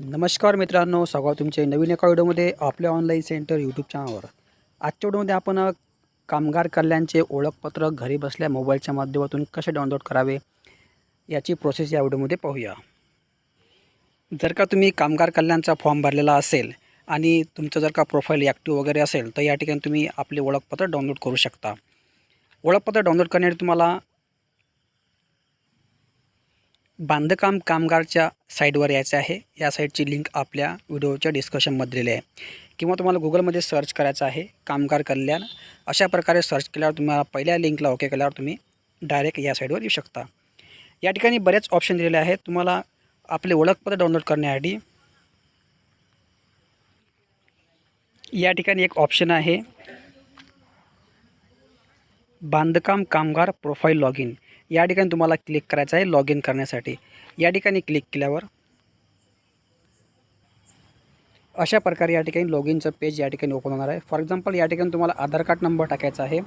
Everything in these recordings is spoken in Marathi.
नमस्कार मित्रांनो स्वागत तुमचे नवीन एका व्हिडिओमध्ये आपल्या ऑनलाईन सेंटर यूट्यूब चॅनलवर आजच्या व्हिडिओमध्ये आपण कामगार कल्याणचे ओळखपत्र घरी बसल्या मोबाईलच्या माध्यमातून कसे डाउनलोड करावे याची प्रोसेस या व्हिडिओमध्ये पाहूया. जर का तुम्ही कामगार कल्याणचा फॉर्म भरलेला असेल आणि तुमचं जर का प्रोफाईल ॲक्टिव्ह वगैरे असेल तर या ठिकाणी तुम्ही आपले ओळखपत्र डाउनलोड करू शकता. ओळखपत्र डाउनलोड करण्यासाठी तुम्हाला बांधकाम कामगारच्या साईटवर यायचं आहे. या साईटची लिंक आपल्या व्हिडिओच्या डिस्कशनमध्ये दिलेली आहे. किंवा तुम्हाला गुगलमध्ये सर्च करायचं आहे कामगार कल्याण अशा प्रकारे सर्च केल्यावर तुम्हाला पहिल्या लिंकला ओके केल्यावर तुम्ही डायरेक्ट या साईटवर येऊ शकता. या ठिकाणी बरेच ऑप्शन दिलेले आहेत. तुम्हाला आपले ओळखपत्र डाउनलोड करण्यासाठी या ठिकाणी एक ऑप्शन आहे. बांधकाम कामगार प्रोफाईल लॉग इन या ठिकाणी तुम्हाला क्लिक करायचं आहे लॉग इन करण्यासाठी. या ठिकाणी क्लिक केल्यावर अशा प्रकारे या ठिकाणी लॉग इनचं पेज या ठिकाणी ओपन होणार आहे. फॉर एक्झाम्पल या ठिकाणी तुम्हाला आधार कार्ड नंबर टाकायचा आहे.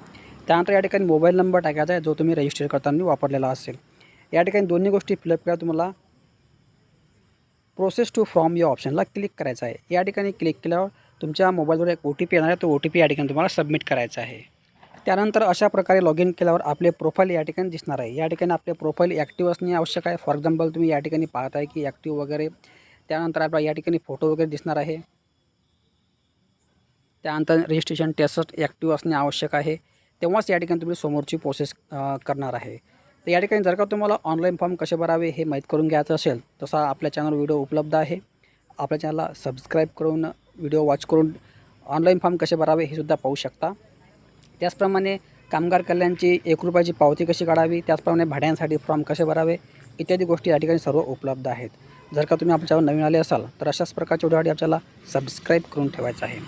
त्यानंतर या ठिकाणी मोबाईल नंबर टाकायचा आहे जो तुम्ही रजिस्टर करताना वापरलेला असेल. या ठिकाणी दोन्ही गोष्टी फिलअप करा तुम्हाला प्रोसेस टू फ्रॉम या ऑप्शनला क्लिक करायचं आहे. या ठिकाणी क्लिक केल्यावर तुमच्या मोबाईलवर एक ओ टी पी येणार आहे. तो ओ टी पी या ठिकाणी तुम्हाला सबमिट करायचा आहे. त्यानंतर अशा प्रकारे लॉग इन केल्यावर आपले प्रोफाईल या ठिकाणी दिसणार आहे. या ठिकाणी आपले प्रोफाईल ॲक्टिव्ह असणे आवश्यक आहे. फॉर एक्झाम्पल तुम्ही या ठिकाणी पाहत आहे की ॲक्टिव्ह वगैरे. त्यानंतर आपला या ठिकाणी फोटो वगैरे दिसणार आहे. त्यानंतर रजिस्ट्रेशन टेस्ट ॲक्टिव्ह असणे आवश्यक आहे. तेव्हाच या ठिकाणी तुम्ही समोरची प्रोसेस करणार आहे. तर या ठिकाणी जर का तुम्हाला ऑनलाईन फॉर्म कसे भरावे हे माहीत करून घ्यायचं असेल तसा आपल्या चॅनल व्हिडिओ उपलब्ध आहे. आपल्या चॅनलला सबस्क्राईब करून व्हिडिओ वॉच करून ऑनलाईन फॉर्म कसे भरावे हे सुद्धा पाहू शकता. त्याचप्रमाणे कामगार कल्याणची एक रुपयाची पावती कशी काढावी त्याचप्रमाणे भाड्यांसाठी फॉर्म कसे भरावे इत्यादी गोष्टी या ठिकाणी सर्व उपलब्ध आहेत. जर का तुम्ही आपल्यावर नवीन आले असाल तर अशाच प्रकारच्या व्हिडिओसाठी आपल्याला सबस्क्राईब करून ठेवायचं आहे.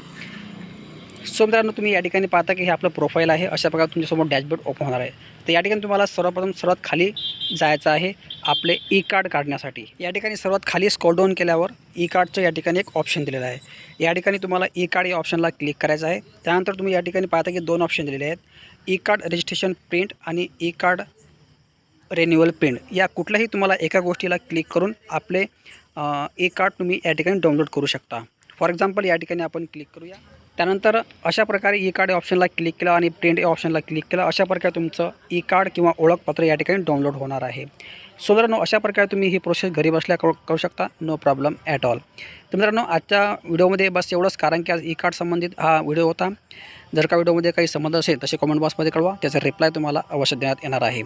सो मित्रांनो तुम्ही या ठिकाणी पाहता की हे आपलं प्रोफाईल आहे. अशा प्रकारे तुमच्यासमोर डॅशबोर्ड ओपन होणार आहे. तर या ठिकाणी तुम्हाला सर्वप्रथम सर्वात खाली जायचं आहे आपले ई कार्ड काढण्यासाठी. या ठिकाणी सर्वात खाली स्कॉल डाऊन केल्यावर ई कार्डचं या ठिकाणी एक ऑप्शन दिलेलं आहे. या ठिकाणी तुम्हाला ई कार्ड या ऑप्शनला क्लिक करायचं आहे. त्यानंतर तुम्ही या ठिकाणी पाहता की दोन ऑप्शन दिलेले आहेत. ई कार्ड रजिस्ट्रेशन प्रिंट आणि ई कार्ड रेन्युअल प्रिंट या कुठल्याही तुम्हाला एका गोष्टीला क्लिक करून आपले ई कार्ड तुम्ही या ठिकाणी डाउनलोड करू शकता. फॉर एक्झाम्पल या ठिकाणी आपण क्लिक करूया. त्यानंतर अशा प्रकारे ई कार्ड ऑप्शनला क्लिक केलं आणि प्रिंट या ऑप्शनला क्लिक केलं अशा प्रकारे तुमचं e ई कार्ड किंवा ओळखपत्र या ठिकाणी डाउनलोड होणार आहे. सो मित्रांनो अशा प्रकारे तुम्ही ही प्रोसेस घरी बसल्या करू करू शकता. नो प्रॉब्लेम ॲट ऑल तर मित्रांनो आजच्या व्हिडिओमध्ये बस एवढंच कारण की आज e ई कार्ड संबंधित हा व्हिडिओ होता. जर का व्हिडिओमध्ये काही संबंध असेल तसे कमेंट बॉक्समध्ये कळवा. त्याचा रिप्लाय तुम्हाला अवश्य देण्यात येणार आहे.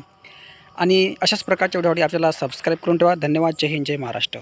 आणि अशाच प्रकारच्या व्हिडिओसाठी आपल्याला सबस्क्राईब करून ठेवा. धन्यवाद. जय हिंद. जय महाराष्ट्र.